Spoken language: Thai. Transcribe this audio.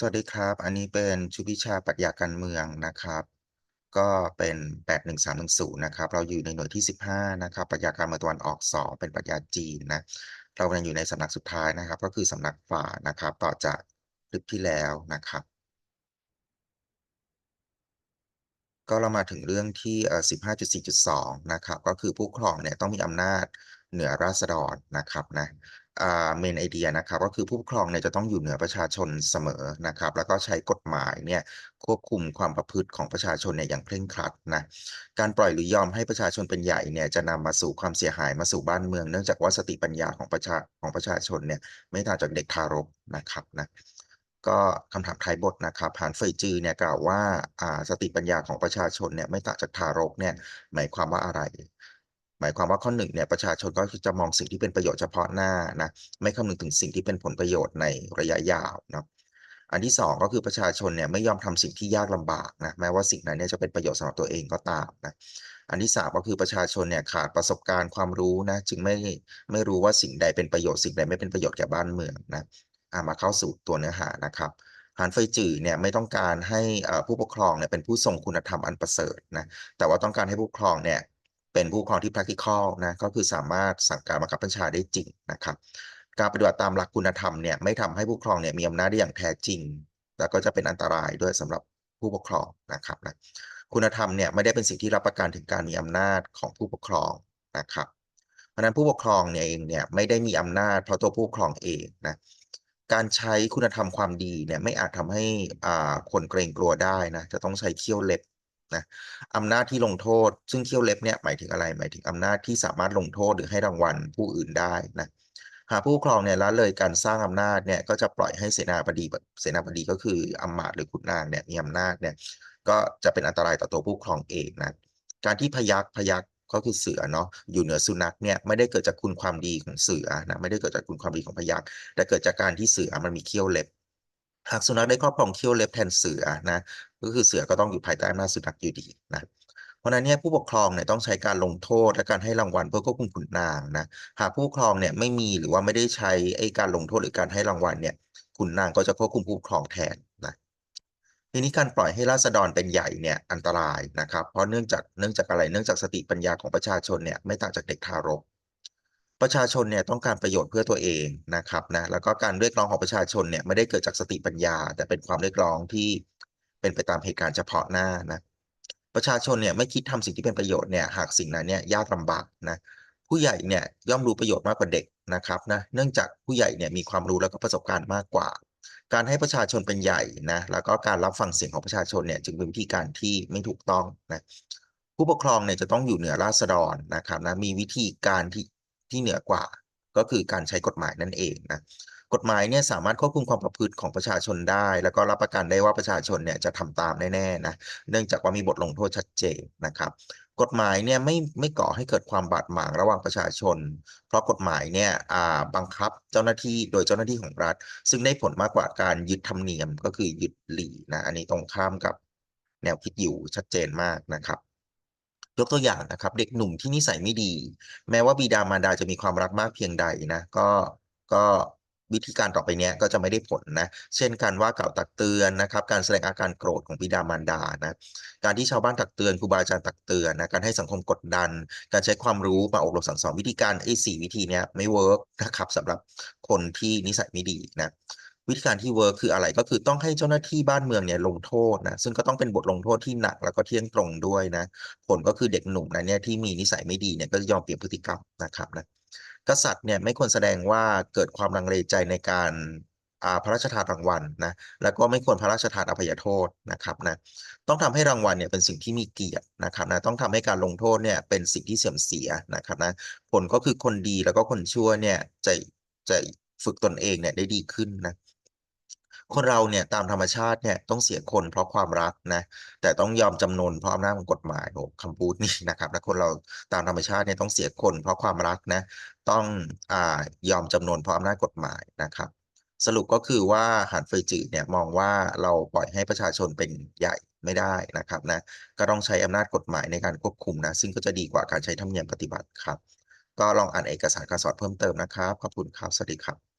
สวัสดีครับ อันนี้เป็นชุดวิชาปรัชญาการเมืองนะครับ ก็เป็น 81310 นะครับ เราอยู่ในหน่วยที่ 15 นะครับ ปรัชญาการเมืองตะวันออก 2 เป็นปรัชญาจีนนะ เรากำลังอยู่ในสำนักสุดท้ายนะครับ ก็คือสำนักฝ่านะครับ ต่อจากคลิปที่แล้วนะครับ ก็เรามาถึงเรื่องที่เอ่อ15.4.2 นะครับ ก็คือผู้ครองเนี่ยต้องมีอำนาจเหนือราษฎรนะครับนะ เมนไอเดียนะครับก็คือผู้ปกครองเนี่ยจะต้องอยู่เหนือประชาชนเสมอนะครับ แล้วก็ใช้กฎหมายเนี่ยควบคุมความประพฤติของประชาชนเนี่ยอย่างเคร่งครัดนะการปล่อยหรือยอมให้ประชาชนเป็นใหญ่เนี่ยจะนำมาสู่ความเสียหายมาสู่บ้านเมือง เนื่องจากว่าสติปัญญาของประชาของประชาชนเนี่ยไม่ต่างจากเด็กทารกนะครับนะก็คำถามท้ายบทนะครับผ่านเฟยจือเนี่ยกล่าวว่าสติปัญญาของประชาชนเนี่ยไม่ต่างจากทารกเนี่ยหมายความว่าอะไร หมายความว่าข้อหนึ่งเนี่ยประชาชนก็จะมองสิ่งที่เป็นประโยชน์เฉพาะหน้านะไม่คำนึงถึงสิ่งที่เป็นผลประโยชน์ในระยะยาวนะอันที่สองก็คือประชาชนเนี่ยไม่ยอมทำสิ่งที่ยากลำบากนะแม้ว่าสิ่งนั้นเนี่ยจะเป็นประโยชน์สำหรับตัวเองก็ตามนะอันที่สามก็คือประชาชนเนี่ยขาดประสบการณ์ความรู้นะจึงไม่ไม่รู้ว่าสิ่งใดเป็นประโยชน์สิ่งใดไม่เป็นประโยชน์แก่บ้านเมืองนะอามาเข้าสู่ตัวเนื้อหานะครับหานเฟยจื่อเนี่ยไม่ต้องการให้ผู้ปกครองเนี่ยเป็นผู้ทรงคุณธรรมอันประเสริฐนะแต่ว่าต้องการให้ผู้ปกครองเนี่ย เป็นผู้ปกครองที่ practical นะก็คือสามารถสั่งการบังคับบัญชาได้จริงนะครับ การปฏิบัติตามหลักคุณธรรมเนี่ยไม่ทำให้ผู้ปกครองเนี่ยมีอำนาจได้อย่างแท้จริง แล้วก็จะเป็นอันตรายด้วยสำหรับผู้ปกครองนะครับนะคุณธรรมเนี่ยไม่ได้เป็นสิ่งที่รับประกันถึงการมีอำนาจของผู้ปกครองนะครับ เพราะนั้นผู้ปกครองเนี่ยเองเนี่ยไม่ได้มีอำนาจเพราะตัวผู้ปกครองเองนะการใช้คุณธรรมความดีเนี่ยไม่อาจทำให้อ่าคนเกรงกลัวได้นะจะต้องใช้เขี้ยวเล็บ นะอำนาจที่ลงโทษ ซึ่งเขี้ยวเล็บเนี่ยหมายถึงอะไรหมายถึงอำนาจที่สามารถลงโทษหรือให้รางวัลผู้อื่นได้นะหากผู้ครองเนี่ยละเลยการสร้างอำนาจเนี่ยก็จะปล่อยให้เสนาบดีเสนาบดีก็คืออำมาตย์หรือขุนนางเนี่ยมีอำนาจเนี่ยก็จะเป็นอันตรายต่อตัวผู้ครองเองนะการที่พยักพยักก็คือเสือเนาะอยู่เหนือสุนัขเนี่ยไม่ได้เกิดจากคุณความดีของเสือนะไม่ได้เกิดจากคุณความดีของพยักแต่เกิดจากการที่เสือมันมีเขี้ยวเล็บ หากสุนัขได้ครอบครองเขี้ยวเล็บแทนเสือนะก็คือเสือก็ต้องอยู่ภายใต้อำนาจสุนัขอยู่ดีนะเพราะนั้นเนี่ยผู้ปกครองเนี่ยต้องใช้การลงโทษและการให้รางวัลเพื่อควบคุมขุนนางนะหากผู้ปกครองเนี่ยไม่มีหรือว่าไม่ได้ใช้ไอ้การลงโทษหรือการให้รางวัลเนี่ยขุนนางก็จะควบคุมผู้ปกครองแทนนะทีนี้การปล่อยให้ราษฎรเป็นใหญ่เนี่ยอันตรายนะครับ เพราะเนื่องจากเนื่องจากอะไรเนื่องจากสติปัญญาของประชาชนเนี่ยไม่ต่างจากเด็กทารก ประชาชนเนี่ยต้องการประโยชน์เพื่อตัวเองนะครับนะแล้วก็การเรียกร้องของประชาชนเนี่ยไม่ได้เกิดจากสติปัญญา แต่เป็นความเรียกร้องที่เป็นไปตามเหตุการณ์เฉพาะหน้านะประชาชนเนี่ยไม่คิดทำสิ่งที่เป็นประโยชน์เนี่ยหากสิ่งนั้นเนี่ยยากลำบากนะผู้ใหญ่เนี่ยย่อมรู้ประโยชน์มากกว่าเด็กนะครับนะเนื่องจากผู้ใหญ่เนี่ยมีความรู้แล้วก็ประสบการณ์มากกว่า การให้ประชาชนเป็นใหญ่นะแล้วก็การรับฟังเสียงของประชาชนเนี่ยจึงเป็นวิธีการที่ไม่ถูกต้องนะผู้ปกครองเนี่ยจะต้องอยู่เหนือราษฎรนะครับนะมีวิธีการที่ ที่เหนือกว่า ก็คือการใช้กฎหมายนั่นเองนะกฎหมายเนี่ยสามารถควบคุมความประพฤติของประชาชนได้ แล้วก็รับประกันได้ว่าประชาชนเนี่ยจะทำตามแน่ๆนะเนื่องจากว่ามีบทลงโทษชัดเจนนะครับ กฎหมายเนี่ยไม่ไม่ก่อให้เกิดความบาดหมางระหว่างประชาชน เพราะกฎหมายเนี่ยบังคับเจ้าหน้าที่โดยเจ้าหน้าที่ของรัฐ ซึ่งได้ผลมากกว่าการยึดธรรมเนียมก็คือยึดหลีนะอันนี้ตรงข้ามกับแนวคิดอยู่ชัดเจนมากนะครับ ยกตัวอย่างนะครับ เด็กหนุ่มที่นิสัยไม่ดี แม้ว่าบิดามารดาจะมีความรักมากเพียงใดนะก็ก็วิธีการต่อไปนี้ก็จะไม่ได้ผลนะ เช่นการว่ากล่าวตักเตือนนะครับ การแสดงอาการโกรธของบิดามารดานะ การที่ชาวบ้านตักเตือนครูบาอาจารย์ตักเตือนนะ การให้สังคมกดดัน การใช้ความรู้มาอบรมสั่งสอนวิธีการไอ้สี่วิธีนี้ไม่เวิร์กนะครับสำหรับคนที่นิสัยไม่ดีนะ วิธีการที่เวิร์กคืออะไรก็คือต้องให้เจ้าหน้าที่บ้านเมืองเนี่ยลงโทษนะซึ่งก็ต้องเป็นบทลงโทษที่หนักแล้วก็เที่ยงตรงด้วยนะ ผลก็คือเด็กหนุ่มนะเนี่ยที่มีนิสัยไม่ดีเนี่ยก็ยอมเปลี่ยนพฤติกรรมนะครับนะกษัตริย์เนี่ยไม่ควรแสดงว่าเกิดความลังเลใจในการพระราชทานรางวัลนะแล้วก็ไม่ควรพระราชทานอภัยโทษนะครับนะต้องทำให้รางวัลเนี่ยเป็นสิ่งที่มีเกียรตินะครับนะต้องทำให้การลงโทษเนี่ยเป็นสิ่งที่เสื่อมเสียนะครับนะผลก็คือคนดีแล้วก็คนชั่วเนี่ยจะจะฝึกตนเองเนี่ยได้ดีขึ้นนะ คนเราเนี่ยตามธรรมชาติเนี่ยต้องเสียคนเพราะความรักนะ แต่ต้องยอมจำนนเพราะอำนาจของกฎหมายโอ้คำพูดนี่นะครับและคนเราตามธรรมชาติเนี่ยต้องเสียคนเพราะความรักนะ ต้องอ่ายอมจำนนเพราะอำนาจกฎหมายนะครับสรุปก็คือว่าหันเฟยจืเนี่ยมองว่าเราปล่อยให้ประชาชนเป็นใหญ่ไม่ได้นะครับนะก็ต้องใช้อำนาจกฎหมายในการควบคุมนะ ซึ่งก็จะดีกว่าการใช้ธรรมเนียมปฏิบัติครับ ก็ลองอ่านเอกสารการสอนเพิ่มเติมนะครับ ขอบคุณครับ สวัสดีครับ